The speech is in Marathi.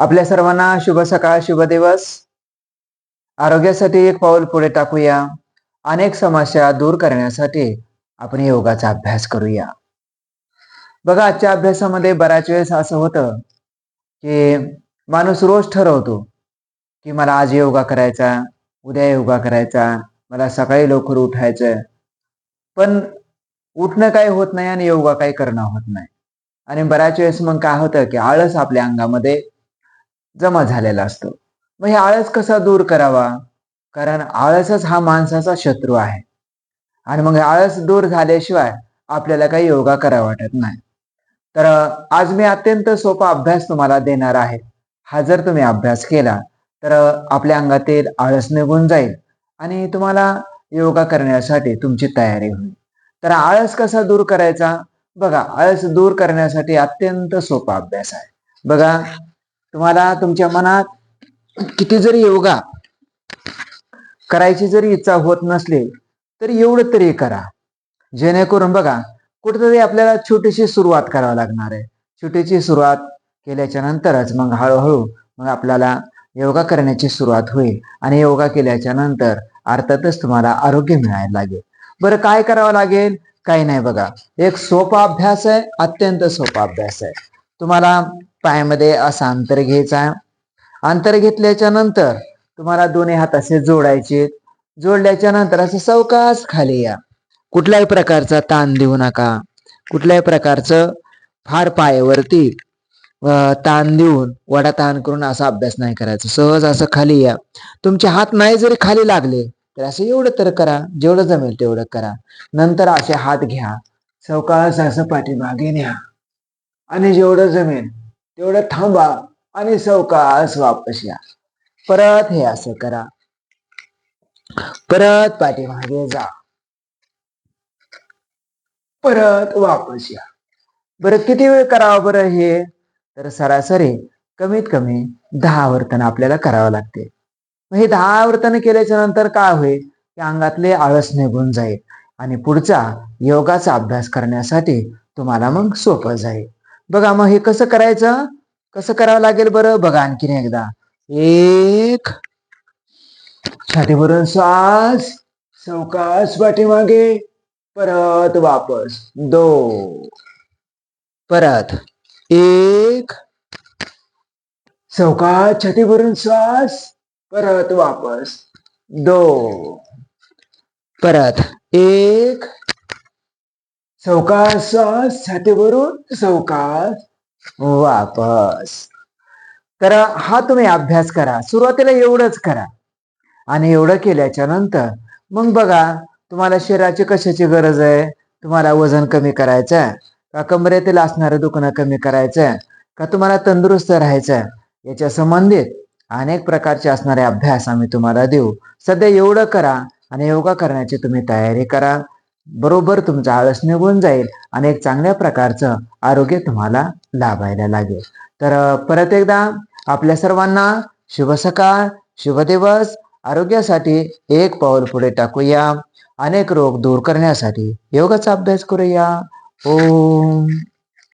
आपल्या सर्वांना शुभ सकाळ शुभ दिवस. आरोग्यासाठी एक पाऊल पुढे टाकूया. अनेक समस्या दूर करण्यासाठी आपण योगाचा अभ्यास करूया. बघा आजच्या अभ्यासामध्ये बऱ्याच वेळेस असं होतं की माणूस रोज ठरवतो की मला आज योगा करायचा उद्या योगा करायचा मला सकाळी लवकर उठायचं पण उठणं काही होत नाही आणि योगा काही करणं होत नाही. आणि बऱ्याच वेळेस मग काय होतं की आळस आपल्या अंगामध्ये जमा झालेला असतो. मग हे आळस कसा दूर करावा? कारण आळसच हा माणसाचा शत्रू आहे. आणि मग आळस दूर झाल्याशिवाय आपल्याला काही योगा करा वाटत नाही. तर आज मी अत्यंत सोपा अभ्यास तुम्हाला देणार आहे. हा जर तुम्ही अभ्यास केला तर आपल्या अंगातील आळस निघून जाईल आणि तुम्हाला योगा करण्यासाठी तुमची तयारी होईल. तर आळस कसा दूर करायचा? बघा आळस दूर करण्यासाठी अत्यंत सोपा अभ्यास आहे. बघा तुम्हाला तुमच्या मनात किती जरी योगा करायची जरी इच्छा होत नसली तरी एवढं तरी करा. जेणेकरून बघा कुठेतरी आपल्याला छोटीशी सुरुवात करावी लागणार आहे. छोटीशी सुरुवात केल्याच्या नंतरच मग हळूहळू मग आपल्याला योगा करण्याची सुरुवात होईल. आणि योगा केल्याच्यानंतर अर्थातच तुम्हाला आरोग्य मिळायला लागेल. बरं काय करावं लागेल? काही नाही बघा. एक सोपा अभ्यास आहे अत्यंत सोपा अभ्यास आहे. तुम्हाला पायामध्ये असा अंतर घ्यायचा अंतर घेतल्याच्या नंतर तुम्हाला दोन्ही हात असे जोडायचे जोडल्याच्या नंतर असं सवकास खाली या. कुठल्याही प्रकारचा ताण देऊ नका. कुठल्याही प्रकारचं फार पायावरती ताण देऊन वडा ताण करून असा अभ्यास नाही करायचा. सहज असं खाली या. तुमचे हात नाही जरी खाली लागले तर असं एवढं तर करा. जेवढं जमेल तेवढं करा. नंतर असे हात घ्या. सवकास असं पाठीमागे न्या. आणि जेवढं जमेल तेवढं थांबा आणि सावकाश वापस या. परत हे असं करा. परत पाठीमागे जा. परत वापस या. बरं किती वेळ करावं बरं हे? तर सरासरी कमीत कमी दहा वर्तन आपल्याला करावं लागते. मग हे दहा वर्तन केल्याच्यानंतर काय होईल? की अंगातले आळस निघून जाईल आणि पुढचा योगाचा अभ्यास करण्यासाठी तुम्हाला मग सोपं जाईल. बघा मग हे कसं करायचं? कसं करावं लागेल बरं? बघा आणखीन एकदा. एक. छाती भरून श्वास सावकाश पाठीमागे परत वापस. दो परत. एक. सावकाश छाती भरून श्वास परत वापस. दो परत. एक. सावकाश श्वास छाती वापस. तर हा तुम्ही अभ्यास करा. सुरुवातीला एवढंच करा. आणि एवढं केल्याच्यानंतर मग बघा तुम्हाला शरीराची कशाची गरज आहे? तुम्हाला वजन कमी करायचं आहे का कमरेतील असणारं दुखणं कमी करायचं आहे का तुम्हाला तंदुरुस्त राहायचं आहे याच्या संबंधित अनेक प्रकारचे असणारे अभ्यास आम्ही तुम्हाला देऊ. सध्या एवढं करा आणि योगा करण्याची तुम्ही तयारी करा. बरोबर तुमचा आळस निघून जाईल आणि एक चांगल्या प्रकारचं आरोग्य तुम्हाला लाभायला लागेल. तर परत एकदा आपल्या सर्वांना शुभ सकाळ शुभ दिवस आरोग्यासाठी एक पाऊल पुढे टाकूया. अनेक रोग दूर करण्यासाठी योगाचा अभ्यास करूया. ओम.